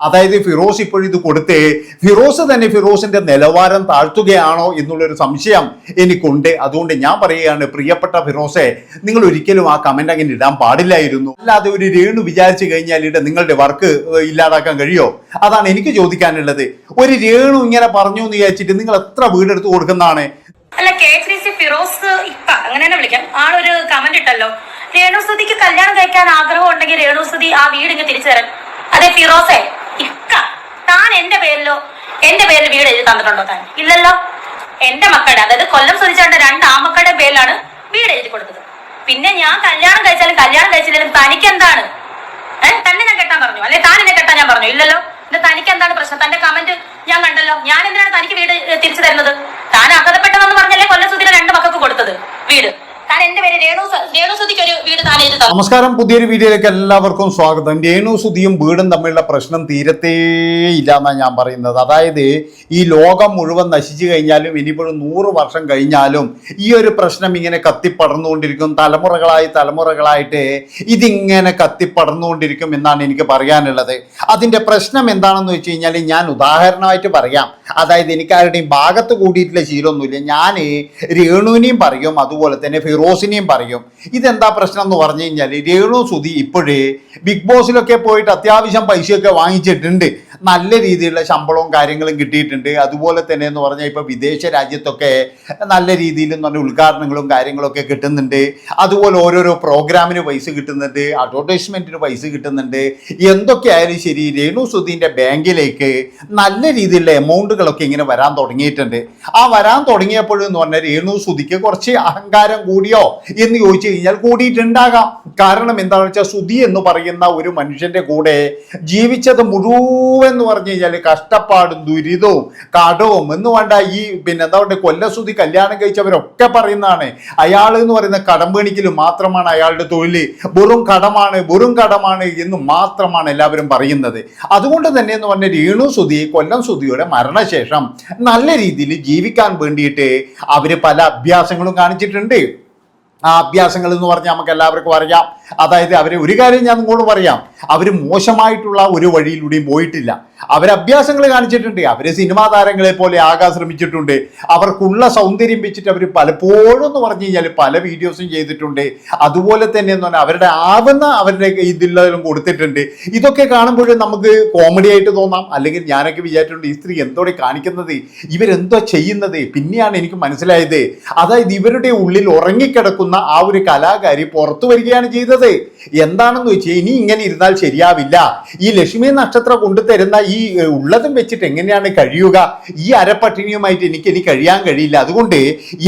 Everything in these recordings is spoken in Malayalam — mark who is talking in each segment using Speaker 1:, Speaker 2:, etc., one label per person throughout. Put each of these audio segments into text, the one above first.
Speaker 1: അതായത് ഫിറോസ് ഇപ്പോഴും ഇത് കൊടുത്തേ ഫിറോസ് തന്നെ ഫിറോസിന്റെ നിലവാരം താഴ്ത്തുകയാണോ എന്നുള്ളൊരു സംശയം എനിക്കുണ്ട്. അതുകൊണ്ട് ഞാൻ പറയുകയാണ് പ്രിയപ്പെട്ട ഫിറോസെ നിങ്ങൾ ഒരിക്കലും ആ കമന്റ് അങ്ങനെ ഇടാൻ പാടില്ലായിരുന്നു. അല്ലാതെ ഒരു രേണു വിചാരിച്ചു കഴിഞ്ഞാൽ ഇട നിങ്ങളുടെ വർക്ക് ഇല്ലാതാക്കാൻ കഴിയോ? അതാണ് എനിക്ക് ചോദിക്കാനുള്ളത്. ഒരു രേണു ഇങ്ങനെ പറഞ്ഞു എന്ന് വിചാരിച്ചിട്ട് നിങ്ങൾ എത്ര വീടെടുത്ത് കൊടുക്കുന്നതാണ്?
Speaker 2: അല്ല കെ ഡി സി ഫിറോസ് ഇപ്പ അങ്ങനെ തന്നെ വിളിക്കാം. ആളൊരു കമന്റ് ഇട്ടല്ലോ. രേണുസുതിക്ക് കല്യാണം കഴിക്കാൻ ആഗ്രഹം ഉണ്ടെങ്കിൽ രേണുസുതി ആ വീട് ഇങ്ങ് തിരിച്ചു തരാൻ. അതെ ഫിറോസെ. ഇക്ക. താൻ എന്റെ പേരിലോ എന്റെ പേരിൽ വീട് എഴുതി തന്നിട്ടുണ്ടോ താൻ? ഇല്ലല്ലോ. എന്റെ മക്കളുടെ അതായത് കൊല്ലം സ്വദിച്ചേട്ട രണ്ട് ആമക്കളുടെ പേരിലാണ് വീട് എഴുതി കൊടുത്തത്. പിന്നെ ഞാൻ കല്യാണം കഴിച്ചാലും കല്യാണം കഴിച്ചില്ലെങ്കിലും തനിക്ക് എന്താണ് ഏഹ് തന്നെ ഞാൻ കെട്ടാൻ പറഞ്ഞു. അല്ലെ? താൻ എന്നെ കെട്ടാൻ ഞാൻ പറഞ്ഞു. ഇല്ലല്ലോ. എന്റെ തനിക്ക് എന്താണ് പ്രശ്നം? തന്റെ കമന്റ് ഞാൻ കണ്ടല്ലോ. ഞാൻ എന്തിനാണ് തനിക്ക് വീട് തിരിച്ചു തരുന്നത്? താൻ അർഹതപ്പെട്ടതെന്ന് പറഞ്ഞല്ലേ കൊല്ലം കൊല്ലസുതിന് രണ്ട് മക്കൾക്ക് കൊടുത്തത് വീട്.
Speaker 1: നമസ്കാരം. പുതിയൊരു വീഡിയോയിലേക്ക് എല്ലാവർക്കും സ്വാഗതം. രേണു സുധിയും വീടും തമ്മിലുള്ള പ്രശ്നം തീരത്തേ ഇല്ല എന്നാണ് ഞാൻ പറയുന്നത്. അതായത് ഈ ലോകം മുഴുവൻ നശിച്ചു കഴിഞ്ഞാലും ഇനിയിപ്പോഴും നൂറ് വർഷം കഴിഞ്ഞാലും ഈ ഒരു പ്രശ്നം ഇങ്ങനെ കത്തിപ്പടർന്നുകൊണ്ടിരിക്കും. തലമുറകളായി തലമുറകളായിട്ട് ഇതിങ്ങനെ കത്തിപ്പടർന്നുകൊണ്ടിരിക്കും എന്നാണ് എനിക്ക് പറയാനുള്ളത്. അതിന്റെ പ്രശ്നം എന്താണെന്ന് വെച്ച് കഴിഞ്ഞാൽ ഞാൻ ഉദാഹരണമായിട്ട് പറയാം. അതായത് എനിക്ക് ആരുടെയും ഭാഗത്ത് കൂടിയിട്ടുള്ള ശീലമൊന്നുമില്ല. ഞാൻ രേണുവിനെയും പറയും. അതുപോലെ തന്നെ ഫിറോസിനെയും പറയും ഇതെന്താ പ്രശ്നം എന്ന് പറഞ്ഞു കഴിഞ്ഞാൽ രേണു സുധി ഇപ്പോഴേ ബിഗ് ബോസിലൊക്കെ പോയിട്ട് അത്യാവശ്യം പൈസയൊക്കെ വാങ്ങിച്ചിട്ടുണ്ട്. നല്ല രീതിയിലുള്ള ശമ്പളവും കാര്യങ്ങളും കിട്ടിയിട്ടുണ്ട്. അതുപോലെ തന്നെ എന്ന് പറഞ്ഞാൽ ഇപ്പോൾ വിദേശ രാജ്യത്തൊക്കെ നല്ല രീതിയിൽ എന്ന് പറഞ്ഞാൽ ഉദ്ഘാടനങ്ങളും കാര്യങ്ങളൊക്കെ കിട്ടുന്നുണ്ട്. അതുപോലെ ഓരോരോ പ്രോഗ്രാമിന് പൈസ കിട്ടുന്നുണ്ട് അഡ്വർടൈസ്മെന്റിന് പൈസ കിട്ടുന്നുണ്ട്. എന്തൊക്കെ ആയാലും ശരി രേണു സുധീന്റെ ബാങ്കിലേക്ക് നല്ല രീതിയിലുള്ള എമൗണ്ടുകളൊക്കെ ഇങ്ങനെ വരാൻ തുടങ്ങിയിട്ടുണ്ട്. ആ വരാൻ തുടങ്ങിയപ്പോഴെന്ന് പറഞ്ഞാൽ രേണു സുധിക്ക് കുറച്ച് അഹങ്കാരം കൂടിയോ എന്ന് ചോദിച്ചു കഴിഞ്ഞാൽ കൂടിയിട്ടുണ്ടാകാം. കാരണം എന്താണെന്ന് വെച്ചാൽ സുധി എന്ന് പറയുന്ന ഒരു മനുഷ്യന്റെ കൂടെ ജീവിച്ചത് മുഴുവൻ എന്ന് പറഞ്ഞു കഴിഞ്ഞാൽ കഷ്ടപ്പാടും ദുരിതവും കടവും എന്ന് വേണ്ട ഈ പിന്നെ എന്താ പറയുക കൊല്ലസുധി കല്യാണം കഴിച്ചവരൊക്കെ പറയുന്നതാണ്. അയാൾ എന്ന് പറയുന്ന കടം പേണിക്കൽ മാത്രമാണ് അയാളുടെ തൊഴിൽ വെറും കടമാണ് വെറും കടമാണ് എന്ന് മാത്രമാണ് എല്ലാവരും പറയുന്നത്. അതുകൊണ്ട് തന്നെ എന്ന് പറഞ്ഞ രേണു സുധി കൊല്ലം സുധിയുടെ മരണശേഷം നല്ല രീതിയിൽ ജീവിക്കാൻ വേണ്ടിയിട്ട് അവർ പല അഭ്യാസങ്ങളും കാണിച്ചിട്ടുണ്ട്. ആ അഭ്യാസങ്ങൾ എന്ന് പറഞ്ഞാൽ നമുക്ക് എല്ലാവർക്കും അറിയാം. അതായത് അവരെ ഒരു കാര്യം ഞാൻ നിങ്ങളോട് പറയാം. അവർ മോശമായിട്ടുള്ള ഒരു വഴിയിലൂടെയും പോയിട്ടില്ല. അവർ അഭ്യാസങ്ങൾ കാണിച്ചിട്ടുണ്ട് അവർ സിനിമാ താരങ്ങളെ പോലെ ആകാൻ ശ്രമിച്ചിട്ടുണ്ട്. അവർക്കുള്ള സൗന്ദര്യം വെച്ചിട്ട് അവർ പലപ്പോഴും എന്ന് പറഞ്ഞു കഴിഞ്ഞാൽ പല വീഡിയോസും ചെയ്തിട്ടുണ്ട്. അതുപോലെ തന്നെ എന്ന് പറഞ്ഞാൽ അവരുടെ ആവുന്ന അവരുടെ ഇതിലും കൊടുത്തിട്ടുണ്ട്. ഇതൊക്കെ കാണുമ്പോഴും നമുക്ക് കോമഡി ആയിട്ട് തോന്നാം. അല്ലെങ്കിൽ ഞാനൊക്കെ വിചാരിച്ചിട്ടുണ്ട് ഈ സ്ത്രീ എന്തോടെ കാണിക്കുന്നത്? ഇവരെന്തോ ചെയ്യുന്നത്? പിന്നെയാണ് എനിക്ക് മനസ്സിലായത്. അതായത് ഇവരുടെ ഉള്ളിൽ ഉറങ്ങിക്കിടക്കുന്ന ആ ഒരു കലാകാരി പുറത്തു വരികയാണ് ചെയ്തത്. എന്താണെന്ന് വെച്ചാൽ ഇനി ഇങ്ങനെ ഇരുന്നാൽ ശരിയാവില്ല. ഈ ലക്ഷ്മി നക്ഷത്രം കൊണ്ടുതരുന്ന ഈ ഉള്ളതും വെച്ചിട്ട് എങ്ങനെയാണ് കഴിയുക? ഈ അരപ്പട്ടിണിയുമായിട്ട് എനിക്ക് ഇനി കഴിയാൻ കഴിയില്ല. അതുകൊണ്ട്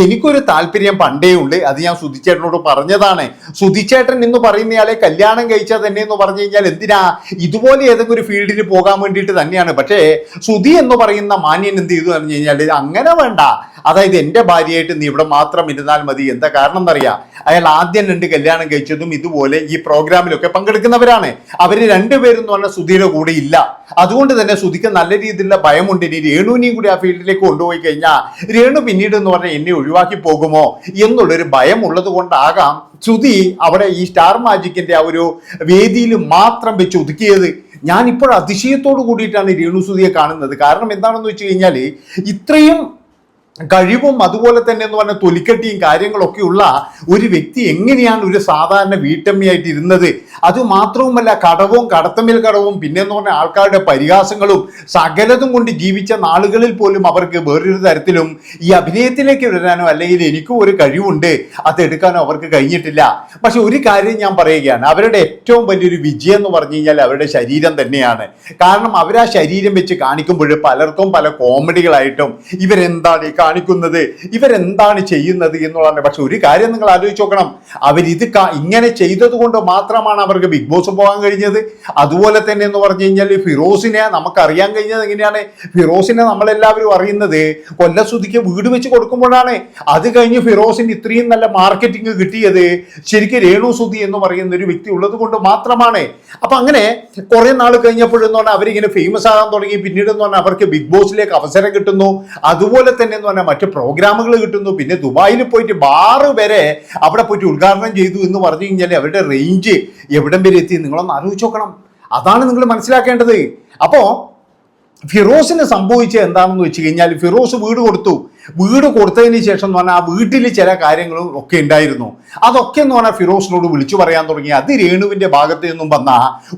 Speaker 1: എനിക്കൊരു താല്പര്യം പണ്ടേ ഉണ്ട്. അത് ഞാൻ സുധിച്ചേട്ടനോട് പറഞ്ഞതാണ്. സുധിച്ചേട്ടൻ എന്ന് പറയുന്നയാളെ കല്യാണം കഴിച്ചാൽ തന്നെ എന്ന് പറഞ്ഞു കഴിഞ്ഞാൽ എന്തിനാ? ഇതുപോലെ ഏതെങ്കിലും ഒരു ഫീൽഡിന് പോകാൻ വേണ്ടിയിട്ട് തന്നെയാണ്. പക്ഷേ സുധി എന്ന് പറയുന്ന മാന്യൻ എന്ത് ചെയ്തു പറഞ്ഞു കഴിഞ്ഞാൽ അങ്ങനെ വേണ്ട. അതായത് എന്റെ ഭാര്യയായിട്ട് നീ ഇവിടെ മാത്രം ഇരുന്നാൽ മതി. എന്താ കാരണം എന്നറിയാം? അയാൾ ആദ്യം രണ്ട് കല്യാണം കഴിച്ചതും ഇതുപോലെ ഈ പ്രോഗ്രാമിലൊക്കെ പങ്കെടുക്കുന്നവരാണ്. അവർ രണ്ടുപേരും എന്ന് പറഞ്ഞാൽ സുധീയുടെ കൂടെ ഇല്ല. അതുകൊണ്ട് തന്നെ സുധിക്ക് നല്ല രീതിയിലുള്ള ഭയമുണ്ട്. ഇനി രേണുവിനെയും കൂടി ആ ഫീൽഡിലേക്ക് കൊണ്ടുപോയി കഴിഞ്ഞാൽ രേണു പിന്നീട് എന്ന് പറഞ്ഞാൽ എന്നെ ഒഴിവാക്കി പോകുമോ എന്നുള്ളൊരു ഭയം ഉള്ളത് കൊണ്ടാകാം ശ്രുതി അവിടെ ഈ സ്റ്റാർ മാജിക്കിന്റെ ആ ഒരു വേദിയിൽ മാത്രം വെച്ച് ഒതുക്കിയത്. ഞാൻ ഇപ്പോൾ അതിശയത്തോട് കൂടിയിട്ടാണ് രേണു സുധിയെ കാണുന്നത്. കാരണം എന്താണെന്ന് വെച്ച് കഴിഞ്ഞാൽ ഇത്രയും കഴിവും അതുപോലെ തന്നെ എന്ന് പറഞ്ഞ തൊലിക്കട്ടിയും കാര്യങ്ങളൊക്കെ ഉള്ള ഒരു വ്യക്തി എങ്ങനെയാണ് ഒരു സാധാരണ വീട്ടമ്മയായിട്ട് ഇരുന്നത്? അത് മാത്രവുമല്ല കടവും കടത്തമ്മിൽ കടവും പിന്നെ എന്ന് പറഞ്ഞ ആൾക്കാരുടെ പരിഹാസങ്ങളും സകലതും കൊണ്ട് ജീവിച്ച നാളുകളിൽ പോലും അവർക്ക് വേറൊരു തരത്തിലും ഈ അഭിനയത്തിലേക്ക് വരാനോ അല്ലെങ്കിൽ എനിക്കും ഒരു കഴിവുണ്ട് അതെടുക്കാനോ അവർക്ക് കഴിഞ്ഞിട്ടില്ല. പക്ഷെ ഒരു കാര്യം ഞാൻ പറയുകയാണ്. അവരുടെ ഏറ്റവും വലിയൊരു വിജയം എന്ന് പറഞ്ഞു കഴിഞ്ഞാൽ അവരുടെ ശരീരം തന്നെയാണ്. കാരണം അവരാ ശരീരം വെച്ച് കാണിക്കുമ്പോൾ പലർക്കും പല കോമഡികളായിട്ടും ഇവരെന്താണ് ഈ കാണിക്കുന്നത്? ഇവരെന്താണ് ചെയ്യുന്നത് എന്നുള്ളതാണ് പക്ഷെ ഒരു കാര്യം നിങ്ങൾ ആലോചിച്ച് നോക്കണം. അവരിത് ഇങ്ങനെ ചെയ്തത് കൊണ്ട് മാത്രമാണ് അവർക്ക് ബിഗ് ബോസ് പോകാൻ കഴിഞ്ഞത്. അതുപോലെ തന്നെ എന്ന് പറഞ്ഞു കഴിഞ്ഞാൽ ഫിറോസിനെ നമുക്ക് അറിയാൻ കഴിഞ്ഞത് എങ്ങനെയാണ്? ഫിറോസിനെ നമ്മളെല്ലാവരും അറിയുന്നത് കൊല്ലസുതിക്ക് വീട് വെച്ച് കൊടുക്കുമ്പോഴാണ്. അത് കഴിഞ്ഞ് ഫിറോസിന് ഇത്രയും നല്ല മാർക്കറ്റിംഗ് കിട്ടിയത് ശരിക്കും രേണു സുതി എന്ന് പറയുന്ന ഒരു വ്യക്തി ഉള്ളത് കൊണ്ട് മാത്രമാണ്. അപ്പൊ അങ്ങനെ കുറെ നാൾ കഴിഞ്ഞപ്പോഴെന്ന് പറഞ്ഞാൽ അവരിങ്ങനെ ഫേമസ് ആകാൻ തുടങ്ങി. പിന്നീട് എന്ന് പറഞ്ഞാൽ അവർക്ക് ബിഗ് ബോസിലേക്ക് അവസരം കിട്ടുന്നു. അതുപോലെ തന്നെ എന്ന് മറ്റു പ്രോഗ്രാമുകൾ കിട്ടുന്നു. പിന്നെ ദുബായിൽ പോയിട്ട് ബാറ് വരെ അവിടെ പോയിട്ട് ഉദ്ഘാടനം ചെയ്തു എന്ന് പറഞ്ഞു കഴിഞ്ഞാൽ അവരുടെ റേഞ്ച് എവിടം വരെ എത്തി? നിങ്ങളൊന്ന് ആലോചിച്ച് നോക്കണം. അതാണ് നിങ്ങൾ മനസ്സിലാക്കേണ്ടത്. അപ്പോൾ ഫിറോസിന് സംഭവിച്ചത് എന്താണെന്ന് വെച്ച് കഴിഞ്ഞാൽ ഫിറോസ് വീട് കൊടുത്തു. വീട് കൊടുത്തതിന് ശേഷം എന്ന് പറഞ്ഞാൽ ആ വീട്ടിൽ ചില കാര്യങ്ങളും ഒക്കെ ഉണ്ടായിരുന്നു. അതൊക്കെ എന്ന് പറഞ്ഞാൽ ഫിറോസിനോട് വിളിച്ചു പറയാൻ തുടങ്ങി. അത് രേണുവിന്റെ ഭാഗത്ത് നിന്നും വന്ന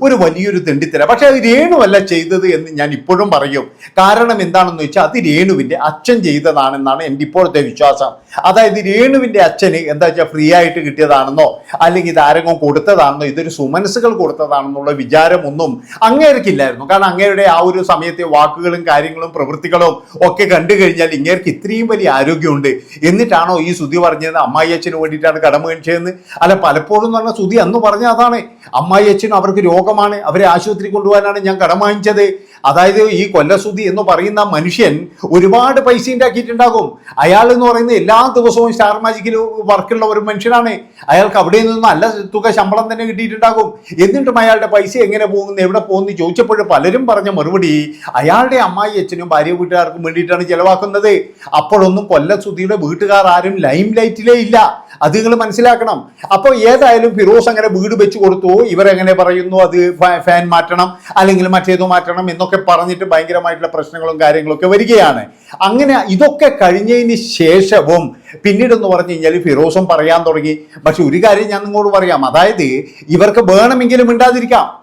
Speaker 1: ഒരു വലിയൊരു തെണ്ടിത്തര. പക്ഷെ അത് രേണുവല്ല ചെയ്തത് എന്ന് ഞാൻ ഇപ്പോഴും പറയും. കാരണം എന്താണെന്ന് വെച്ചാൽ അത് രേണുവിന്റെ അച്ഛൻ ചെയ്തതാണെന്നാണ് എന്റെ ഇപ്പോഴത്തെ വിശ്വാസം. അതായത് രേണുവിന്റെ അച്ഛന് എന്താ വെച്ചാൽ ഫ്രീ ആയിട്ട് കിട്ടിയതാണെന്നോ അല്ലെങ്കിൽ ഇതാരംഗം കൊടുത്തതാണെന്നോ ഇതൊരു സുമനസ്സുകൾ കൊടുത്തതാണെന്നുള്ള വിചാരമൊന്നും അങ്ങേർക്കില്ലായിരുന്നു. കാരണം അങ്ങേരുടെ ആ ഒരു സമയത്തെ വാക്കുകളും കാര്യങ്ങളും പ്രവൃത്തികളും ഒക്കെ കണ്ടു കഴിഞ്ഞാൽ ഇങ്ങേർക്ക് ഇത്രയും വലിയ ആരോഗ്യമുണ്ട്. എന്നിട്ടാണോ ഈ സുതി പറഞ്ഞത്? അമ്മായി അച്ഛന് വേണ്ടിയിട്ടാണ് കടമ കഴിച്ചതെന്ന് അല്ല പലപ്പോഴും എന്ന് പറഞ്ഞാൽ സുതി അന്ന് പറഞ്ഞ അതാണ്. അമ്മായി അച്ഛനും അവർക്ക് രോഗമാണ്. അവരെ ആശുപത്രി കൊണ്ടുപോകാനാണ് ഞാൻ കടമ വാങ്ങിച്ചത്. അതായത് ഈ കൊല്ലസുതി എന്ന് പറയുന്ന മനുഷ്യൻ ഒരുപാട് പൈസ ഉണ്ടാക്കിയിട്ടുണ്ടാകും. അയാൾ എന്ന് പറയുന്നത് എല്ലാ ദിവസവും സ്റ്റാർ മാജിക്കിൽ വർക്കുള്ള ഒരു മനുഷ്യനാണ്. അയാൾക്ക് അവിടെ നിന്ന് നല്ല തുക ശമ്പളം തന്നെ കിട്ടിയിട്ടുണ്ടാകും. എന്നിട്ടും അയാളുടെ പൈസ എങ്ങനെ പോകുന്നു എവിടെ പോകുന്നു ചോദിച്ചപ്പോൾ പലരും പറഞ്ഞ മറുപടി അയാളുടെ അമ്മായി അച്ഛനും ഭാര്യ വീട്ടുകാർക്കും വേണ്ടിയിട്ടാണ് ചെലവാക്കുന്നത്. അപ്പോഴൊന്നും കൊല്ലസുതിയുടെ വീട്ടുകാർ ആരും ലൈം ലൈറ്റിലേ ഇല്ല. അത് നിങ്ങൾ മനസ്സിലാക്കണം. അപ്പോൾ ഏതായാലും ഫിറോസ് അങ്ങനെ വീട് വെച്ച് കൊടുത്തു. ഇവരെങ്ങനെ പറയുന്നു? അത് ഫാൻ മാറ്റണം അല്ലെങ്കിൽ മറ്റേതോ മാറ്റണം എന്നൊക്കെ പറഞ്ഞിട്ട് ഭയങ്കരമായിട്ടുള്ള പ്രശ്നങ്ങളും കാര്യങ്ങളൊക്കെ വരികയാണ്. അങ്ങനെ ഇതൊക്കെ കഴിഞ്ഞതിന് ശേഷവും പിന്നീട് എന്ന് പറഞ്ഞു കഴിഞ്ഞാൽ ഫിറോസും പറയാൻ തുടങ്ങി. പക്ഷെ ഒരു കാര്യം ഞാൻ നിങ്ങളോട് പറയാം. അതായത് ഇവർക്ക് വേണമെങ്കിലും മിണ്ടാതിരിക്കാം.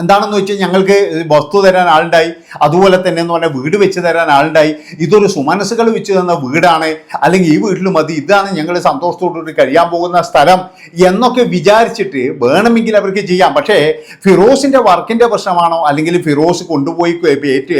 Speaker 1: എന്താണെന്ന് വെച്ചാൽ ഞങ്ങൾക്ക് വസ്തു തരാൻ ആളുണ്ടായി. അതുപോലെ തന്നെ എന്ന് പറഞ്ഞാൽ വീട് വെച്ച് തരാൻ ആളുണ്ടായി. ഇതൊരു സുമനസ്സുകൾ വെച്ച് തന്ന വീടാണ്. അല്ലെങ്കിൽ ഈ വീട്ടിൽ മതി. ഇതാണ് ഞങ്ങൾ സന്തോഷത്തോടുകൂടി കഴിയാൻ പോകുന്ന സ്ഥലം എന്നൊക്കെ വിചാരിച്ചിട്ട് വേണമെങ്കിൽ അവർക്ക് ചെയ്യാം. പക്ഷേ ഫിറോസിന്റെ വർക്കിന്റെ പ്രശ്നമാണോ? അല്ലെങ്കിൽ ഫിറോസ് കൊണ്ടുപോയി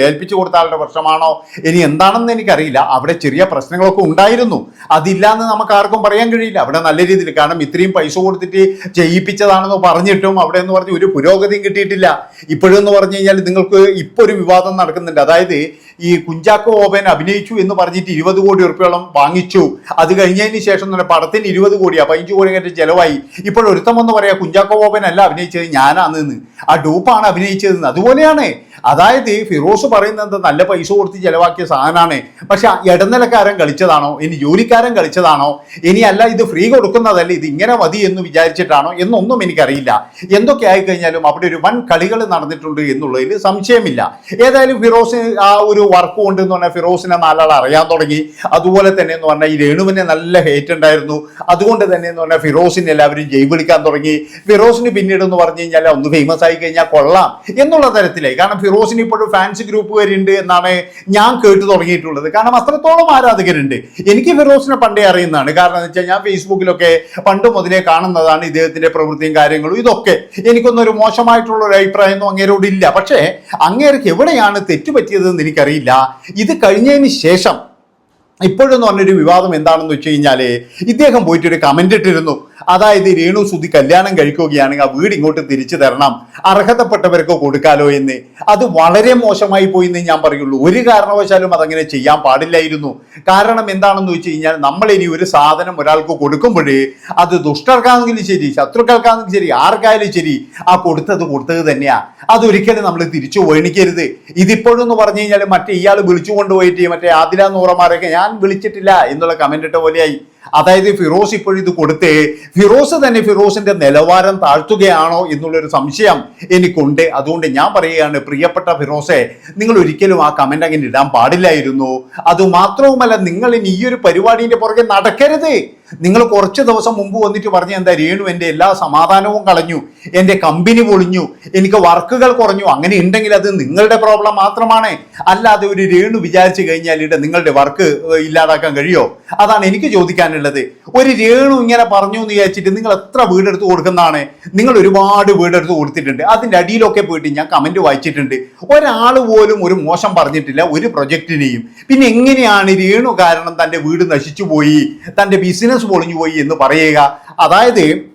Speaker 1: ഏൽപ്പിച്ചു കൊടുത്ത ആളുടെ പ്രശ്നമാണോ? ഇനി എന്താണെന്ന് എനിക്കറിയില്ല. അവിടെ ചെറിയ പ്രശ്നങ്ങളൊക്കെ ഉണ്ടായിരുന്നു. അതില്ലാന്ന് നമുക്ക് ആർക്കും പറയാൻ കഴിയില്ല. അവിടെ നല്ല രീതിയിൽ കാരണം ഇത്രയും പൈസ കൊടുത്തിട്ട് ചെയ്യിപ്പിച്ചതാണെന്ന് പറഞ്ഞിട്ടും അവിടെ എന്ന് പറഞ്ഞ് ഒരു പുരോഗതിയും കിട്ടിയിട്ടില്ല. ഇപ്പോഴെന്ന് പറഞ്ഞു കഴിഞ്ഞാൽ നിങ്ങൾക്ക് ഇപ്പോൾ ഒരു വിവാദം നടക്കുന്നുണ്ട്. അതായത് ഈ കുഞ്ചാക്കോ ഓബൻ അഭിനയിച്ചു എന്ന് പറഞ്ഞിട്ട് ഇരുപത് കോടി ഉറുപ്പിയോളം വാങ്ങിച്ചു. അത് കഴിഞ്ഞതിന് ശേഷം തന്നെ പടത്തിന് ഇരുപത് കോടിയാ പതിനഞ്ച് കോടി കഴിഞ്ഞിട്ട് ചെലവായി. ഇപ്പോൾ ഒരുത്തം വന്ന് പറയാ കുഞ്ചാക്കോ ഓബൻ അല്ല അഭിനയിച്ചത് ഞാനാണെന്ന്. ആ ഡൂപ്പാണ് അഭിനയിച്ചതെന്ന്. അതുപോലെയാണ്. അതായത് ഫിറോസ് പറയുന്നത് നല്ല പൈസ കൊടുത്ത് ചെലവാക്കിയ സാധനമാണ് പക്ഷെ ഇടനിലക്കാരൻ കളിച്ചതാണോ? ഇനി ജോലിക്കാരൻ കളിച്ചതാണോ? ഇനി അല്ല ഇത് ഫ്രീ കൊടുക്കുന്നതല്ല? ഇത് ഇങ്ങനെ മതി എന്ന് വിചാരിച്ചിട്ടാണോ? എന്നൊന്നും എനിക്കറിയില്ല. എന്തൊക്കെ ആയിക്കഴിഞ്ഞാലും അവിടെ ഒരു വൻ കളികൾ നടന്നിട്ടുണ്ട് എന്നുള്ളതിൽ സംശയമില്ല. ഏതായാലും ഫിറോസ് ആ ഒരു വർക്ക് കൊണ്ട് എന്ന് പറഞ്ഞാൽ ഫിറോസിനെ നാലാൾ അറിയാൻ തുടങ്ങി. അതുപോലെ തന്നെ എന്ന് പറഞ്ഞാൽ ഈ രേണുവിനെ നല്ല ഹേറ്റ് ഉണ്ടായിരുന്നു. അതുകൊണ്ട് തന്നെ എന്ന് പറഞ്ഞാൽ ഫിറോസിനെ എല്ലാവരും ജയ് വിളിക്കാൻ തുടങ്ങി. ഫിറോസിന് പിന്നീട് എന്ന് പറഞ്ഞു കഴിഞ്ഞാൽ ഒന്ന് ഫേമസ് ആയി കഴിഞ്ഞാൽ കൊള്ളാം എന്നുള്ള തരത്തിലായി. കാരണം ഫിറോസിന് ഇപ്പോഴും ഫാൻസ് ഗ്രൂപ്പ് വരുന്നുണ്ട് എന്നാണ് ഞാൻ കേട്ടു തുടങ്ങിയിട്ടുള്ളത്. കാരണം അത്രത്തോളം ആരാധകരുണ്ട്. എനിക്ക് ഫിറോസിനെ പണ്ടേ അറിയുന്നതാണ്. കാരണം എന്ന് വെച്ചാൽ ഞാൻ ഫേസ്ബുക്കിലൊക്കെ പണ്ട് മുതലേ കാണുന്നതാണ് ഇദ്ദേഹത്തിന്റെ പ്രവൃത്തിയും കാര്യങ്ങളും. ഇതൊക്കെ എനിക്കൊന്നും ഒരു മോശമായിട്ടുള്ള ഒരു അഭിപ്രായമൊന്നും അങ്ങേരോട് ഇല്ല. പക്ഷേ അങ്ങേർക്ക് എവിടെയാണ് തെറ്റുപറ്റിയതെന്ന് എനിക്കറിയില്ല. ഇത് കഴിഞ്ഞതിന് ശേഷം ഇപ്പോഴെന്ന് പറഞ്ഞൊരു വിവാദം എന്താണെന്ന് വെച്ച് കഴിഞ്ഞാൽ ഇദ്ദേഹം പോയിട്ട് ഒരു കമന്റ് ഇട്ടിരുന്നു. അതായത് രേണു സുധി കല്യാണം കഴിക്കുകയാണെങ്കിൽ ആ വീട് ഇങ്ങോട്ട് തിരിച്ചു തരണം അർഹതപ്പെട്ടവർക്ക് കൊടുക്കാലോ എന്ന്. അത് വളരെ മോശമായി പോയി എന്ന് ഞാൻ പറയുള്ളൂ. ഒരു കാരണവശാലും അതങ്ങനെ ചെയ്യാൻ പാടില്ലായിരുന്നു. കാരണം എന്താണെന്ന് വെച്ച് കഴിഞ്ഞാൽ നമ്മൾ ഇനി ഒരു സാധനം ഒരാൾക്ക് കൊടുക്കുമ്പോഴേ അത് ദുഷ്ടർക്കാണെങ്കിലും ശരി ശത്രുക്കൾക്കാണെങ്കിലും ശരി ആർക്കായാലും ശരി ആ കൊടുത്തത് കൊടുത്തത് തന്നെയാ. അതൊരിക്കലും നമ്മൾ തിരിച്ചു വേണിക്കരുത്. ഇതിപ്പോഴെന്ന് പറഞ്ഞു കഴിഞ്ഞാൽ മറ്റേ ഇയാൾ വിളിച്ചു കൊണ്ടുപോയിട്ട് മറ്റേ ആദില നൂറമാരൊക്കെ ഞാൻ വിളിച്ചിട്ടില്ല എന്നുള്ള കമന്റ് ഇട്ട പോലെയായി. അതായത് ഫിറോസ് ഇപ്പോഴും ഇത് കൊടുത്ത് ഫിറോസ് തന്നെ ഫിറോസിന്റെ നിലവാരം താഴ്ത്തുകയാണോ എന്നുള്ളൊരു സംശയം എനിക്കുണ്ട്. അതുകൊണ്ട് ഞാൻ പറയുകയാണ് പ്രിയപ്പെട്ട ഫിറോസെ നിങ്ങൾ ഒരിക്കലും ആ കമന്റ് അങ്ങനെ ഇടാൻ പാടില്ലായിരുന്നു. അതുമാത്രവുമല്ല നിങ്ങൾ ഇനി ഈ ഒരു പരിപാടിന്റെ പുറകെ നടക്കരുത്. നിങ്ങൾ കുറച്ച് ദിവസം മുമ്പ് വന്നിട്ട് പറഞ്ഞ എന്താ രേണു എന്റെ എല്ലാ സമാധാനവും കളഞ്ഞു എന്റെ കമ്പനി പൊളിഞ്ഞു എനിക്ക് വർക്കുകൾ കുറഞ്ഞു അങ്ങനെ ഉണ്ടെങ്കിൽ അത് നിങ്ങളുടെ പ്രോബ്ലം മാത്രമാണ്. അല്ലാതെ ഒരു രേണു വിചാരിച്ചു കഴിഞ്ഞാൽ ഇവിടെ നിങ്ങളുടെ വർക്ക് ഇല്ലാതാക്കാൻ കഴിയോ? അതാണ് എനിക്ക് ചോദിക്കാനുള്ളത്. ഒരു രേണു ഇങ്ങനെ പറഞ്ഞു എന്ന് വിചാരിച്ചിട്ട് നിങ്ങൾ എത്ര വീടെടുത്ത് കൊടുക്കുന്നതാണ്? നിങ്ങൾ ഒരുപാട് വീടെടുത്ത് കൊടുത്തിട്ടുണ്ട്. അതിന്റെ അടിയിലൊക്കെ പോയിട്ട് ഞാൻ കമന്റ് വായിച്ചിട്ടുണ്ട്. ഒരാൾ പോലും ഒരു മോശം പറഞ്ഞിട്ടില്ല ഒരു പ്രൊജക്റ്റിനെയും പിന്നെ എങ്ങനെയാണ് രേണു കാരണം തന്റെ വീട് നശിച്ചു പോയി? തന്റെ ബിസിനസ് പൊളിഞ്ഞു പോയി എന്ന് പറയുക. അതായത്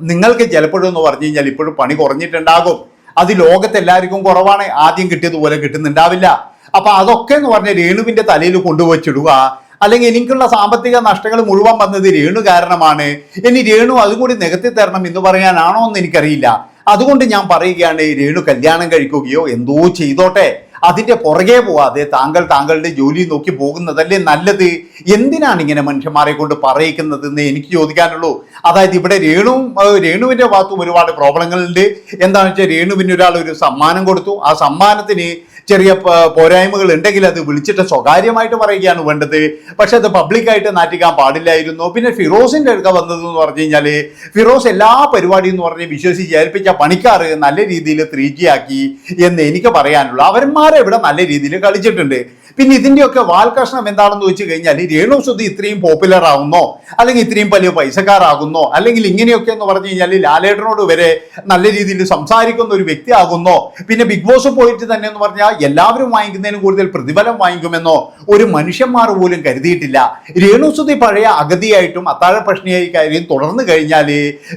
Speaker 1: നിങ്ങൾക്ക് ചിലപ്പോഴെന്ന് പറഞ്ഞു കഴിഞ്ഞാൽ ഇപ്പോഴും പണി കുറഞ്ഞിട്ടുണ്ടാകും. അത് ലോകത്ത് എല്ലാവർക്കും കുറവാണ്. ആദ്യം കിട്ടിയതുപോലെ കിട്ടുന്നുണ്ടാവില്ല. അപ്പൊ അതൊക്കെ എന്ന് പറഞ്ഞ രേണുവിന്റെ തലയിൽ കൊണ്ടുവച്ചിടുക. അല്ലെങ്കിൽ എനിക്കുള്ള സാമ്പത്തിക നഷ്ടങ്ങൾ മുഴുവൻ വന്നത് രേണു കാരണമാണ്. ഇനി രേണു അതും കൂടി നികത്തി തരണം എന്ന് പറയാനാണോ എന്ന് എനിക്കറിയില്ല. അതുകൊണ്ട് ഞാൻ പറയുകയാണ് രേണു കല്യാണം കഴിക്കുകയോ എന്തോ ചെയ്തോട്ടെ. അതിന്റെ പുറകെ പോവാതെ താങ്കൾ താങ്കളുടെ ജോലി നോക്കി പോകുന്നതല്ലേ നല്ലത്? എന്തിനാണ് ഇങ്ങനെ മനുഷ്യന്മാരെ കൊണ്ട് പറയിക്കുന്നത് എന്ന് എനിക്ക് ചോദിക്കാനുള്ളൂ. അതായത് ഇവിടെ രേണുവും രേണുവിന്റെ ഭാഗത്തും ഒരുപാട് പ്രോബ്ലങ്ങളുണ്ട്. എന്താണെന്ന് വെച്ചാൽ രേണുവിന് ഒരാൾ ഒരു സമ്മാനം കൊടുത്തു. ആ സമ്മാനത്തിന് ചെറിയ പോരായ്മകൾ ഉണ്ടെങ്കിൽ അത് വിളിച്ചിട്ട് സ്വകാര്യമായിട്ട് പറയുകയാണ് വേണ്ടത്. പക്ഷെ അത് പബ്ലിക്കായിട്ട് നാറ്റിക്കാൻ പാടില്ലായിരുന്നു. പിന്നെ ഫിറോസിന്റെ അടുക്ക വന്നത് എന്ന് പറഞ്ഞു കഴിഞ്ഞാൽ ഫിറോസ് എല്ലാ പരിപാടിയും എന്ന് പറഞ്ഞ് വിശ്വസിച്ച് ഏൽപ്പിച്ച പണിക്കാർ നല്ല രീതിയിൽ ത്രീ ജി ആക്കി എന്ന് എനിക്ക് പറയാനുള്ളൂ അവന്മാരെ ഇവിടെ നല്ല രീതിയിൽ കളിച്ചിട്ടുണ്ട്. പിന്നെ ഇതിന്റെയൊക്കെ വാൽകഷ്ണം എന്താണെന്ന് വെച്ച് കഴിഞ്ഞാൽ രേണു സുധി ഇത്രയും പോപ്പുലർ ആകുന്നോ അല്ലെങ്കിൽ ഇത്രയും വലിയ പൈസക്കാരാകുന്നോ അല്ലെങ്കിൽ ഇങ്ങനെയൊക്കെ എന്ന് പറഞ്ഞു കഴിഞ്ഞാൽ ലാലേട്ടനോട് വരെ നല്ല രീതിയിൽ സംസാരിക്കുന്ന ഒരു വ്യക്തി ആകുന്നോ പിന്നെ ബിഗ് ബോസ് പോയിട്ട് തന്നെ എന്ന് പറഞ്ഞാൽ എല്ലാവരും വാങ്ങിക്കുന്നതിനും കൂടുതൽ പ്രതിഫലം വാങ്ങിക്കുമെന്നോ ഒരു മനുഷ്യന്മാർ പോലും കരുതിയിട്ടില്ല. രേണുസുതി പഴയ അഗതിയായിട്ടും അത്താഴ പ്രശ്നയായി കാര്യം തുടർന്നു കഴിഞ്ഞാൽ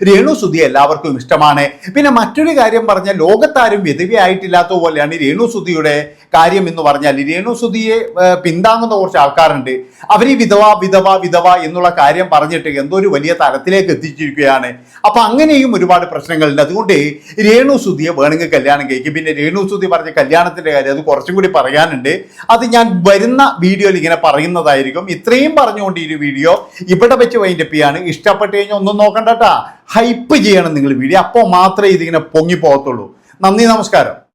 Speaker 1: രേണുസുതി എല്ലാവർക്കും ഇഷ്ടമാണ്. പിന്നെ മറ്റൊരു കാര്യം പറഞ്ഞാൽ ലോകത്താരും വിധവയായിട്ടില്ലാത്ത പോലെയാണ് രേണുസുതിയുടെ കാര്യം എന്ന് പറഞ്ഞാൽ. രേണുസുതിയെ പിന്താങ്ങുന്ന കുറച്ച് ആൾക്കാരുണ്ട്. അവർ ഈ വിധവ വിധവ വിധവ എന്നുള്ള കാര്യം പറഞ്ഞിട്ട് എന്തോ ഒരു വലിയ തലത്തിലേക്ക് എത്തിച്ചിരിക്കുകയാണ്. അപ്പൊ അങ്ങനെയും ഒരുപാട് പ്രശ്നങ്ങളുണ്ട്. അതുകൊണ്ട് രേണുസുതിയെ വേണമെങ്കിൽ കല്യാണം കഴിക്കും. പിന്നെ രേണുസുതി പറഞ്ഞ കല്യാണത്തിന്റെ കാര്യം അത് കുറച്ചും കൂടി പറയാനുണ്ട്. അത് ഞാൻ വരുന്ന വീഡിയോയിൽ ഇങ്ങനെ പറയുന്നതായിരിക്കും. ഇത്രയും പറഞ്ഞുകൊണ്ട് ഈ വീഡിയോ ഇവിടെ വെച്ച് വൈൻഡപ്പ് ചെയ്യാണ്. ഇഷ്ടപ്പെട്ട് കഴിഞ്ഞാൽ ഒന്നും നോക്കണ്ടട്ടാ ഹൈപ്പ് ചെയ്യണം നിങ്ങൾ വീഡിയോ. അപ്പോൾ മാത്രമേ ഇതിങ്ങനെ പൊങ്ങി പോകത്തുള്ളൂ. നന്ദി നമസ്കാരം.